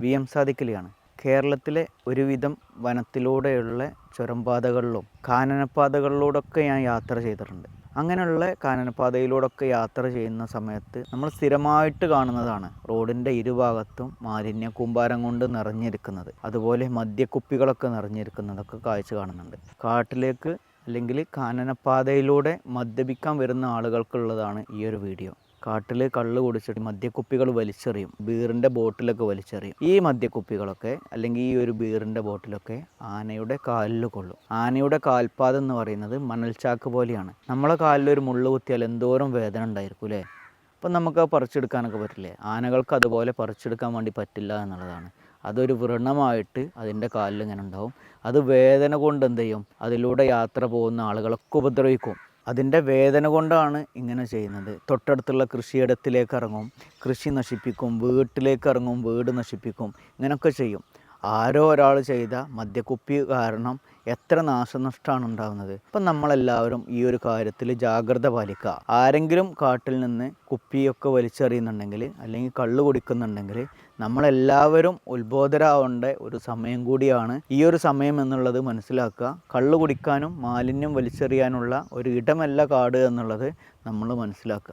V M സാദിക്കലിയാണ് കേരളത്തിലെ ഒരുവിധം വനത്തിലൂടെയുള്ള ചുരംപാതകളിലും കാനനപ്പാതകളിലൂടെയൊക്കെ ഞാൻ യാത്ര ചെയ്തിട്ടുണ്ട്. അങ്ങനെയുള്ള കാനനപ്പാതയിലൂടെയൊക്കെ യാത്ര ചെയ്യുന്ന സമയത്ത് നമ്മൾ സ്ഥിരമായിട്ട് കാണുന്നതാണ് റോഡിന്റെ ഇരുഭാഗത്തും മാലിന്യ കൂമ്പാരം കൊണ്ട് നിറഞ്ഞിരിക്കുന്നത്. അതുപോലെ മദ്യക്കുപ്പികളൊക്കെ നിറഞ്ഞിരിക്കുന്നതൊക്കെ കാഴ്ച കാണുന്നുണ്ട്. കാട്ടിലേക്ക് അല്ലെങ്കിൽ കാനനപാതയിലൂടെ മദ്യപിക്കാൻ വരുന്ന ആളുകൾക്കുള്ളതാണ് ഈ ഒരു വീഡിയോ. കാട്ടിൽ കള്ള് കുടിച്ചിട്ട് മദ്യക്കുപ്പികൾ വലിച്ചെറിയും ബീറിന്റെ ബോട്ടിലൊക്കെ വലിച്ചെറിയും. ഈ മദ്യക്കുപ്പികളൊക്കെ അല്ലെങ്കിൽ ഈ ഒരു ബീറിന്റെ ബോട്ടിലൊക്കെ ആനയുടെ കാലിൽ കൊള്ളും. ആനയുടെ കാൽപാദം എന്ന് പറയുന്നത് മണൽച്ചാക്ക് പോലെയാണ്. നമ്മളെ കാലിൽ ഒരു മുള്ളു കുത്തിയാൽ എന്തോരം വേദന ഉണ്ടായിരിക്കും അല്ലേ? അപ്പം നമുക്ക് പറിച്ചെടുക്കാനൊക്കെ പറ്റില്ലേ? ആനകൾക്ക് അതുപോലെ പറിച്ചെടുക്കാൻ വേണ്ടി പറ്റില്ല എന്നുള്ളതാണ്. അതൊരു വ്രണമായിട്ട് അതിന്റെ കാലിൽ ഇങ്ങനെ ഉണ്ടാവും. അത് വേദന കൊണ്ട് എന്ത് ചെയ്യും? അതിലൂടെ യാത്ര പോകുന്ന ആളുകളൊക്കെ ഉപദ്രവിക്കും. അതിന്റെ വേദന കൊണ്ടാണ് ഇങ്ങനെ ചെയ്യുന്നത്. തൊട്ടടുത്തുള്ള കൃഷിയിടത്തിലേക്ക് ഇറങ്ങും കൃഷി നശിപ്പിക്കും വീട്ടിലേക്ക് ഇറങ്ങും വീട് നശിപ്പിക്കും ഇങ്ങനെയൊക്കെ ചെയ്യും. ആരോ ഒരാൾ ചെയ്ത മദ്യക്കുപ്പി കാരണം എത്ര നാശനഷ്ടമാണ് ഉണ്ടാകുന്നത് അപ്പം നമ്മളെല്ലാവരും ഈ ഒരു കാര്യത്തിൽ ജാഗ്രത പാലിക്കുക. ആരെങ്കിലും കാട്ടിൽ നിന്ന് കുപ്പിയൊക്കെ വലിച്ചെറിയുന്നുണ്ടെങ്കിൽ അല്ലെങ്കിൽ കള്ള് കുടിക്കുന്നുണ്ടെങ്കിൽ നമ്മളെല്ലാവരും ഉത്ബോധരാവേണ്ട ഒരു സമയം കൂടിയാണ് ഈ ഒരു സമയം എന്നുള്ളത് മനസ്സിലാക്കുക. കള്ള് കുടിക്കാനും മാലിന്യം വലിച്ചെറിയാനുള്ള ഒരു ഇടമല്ല കാട് എന്നുള്ളത് നമ്മൾ മനസ്സിലാക്കുക.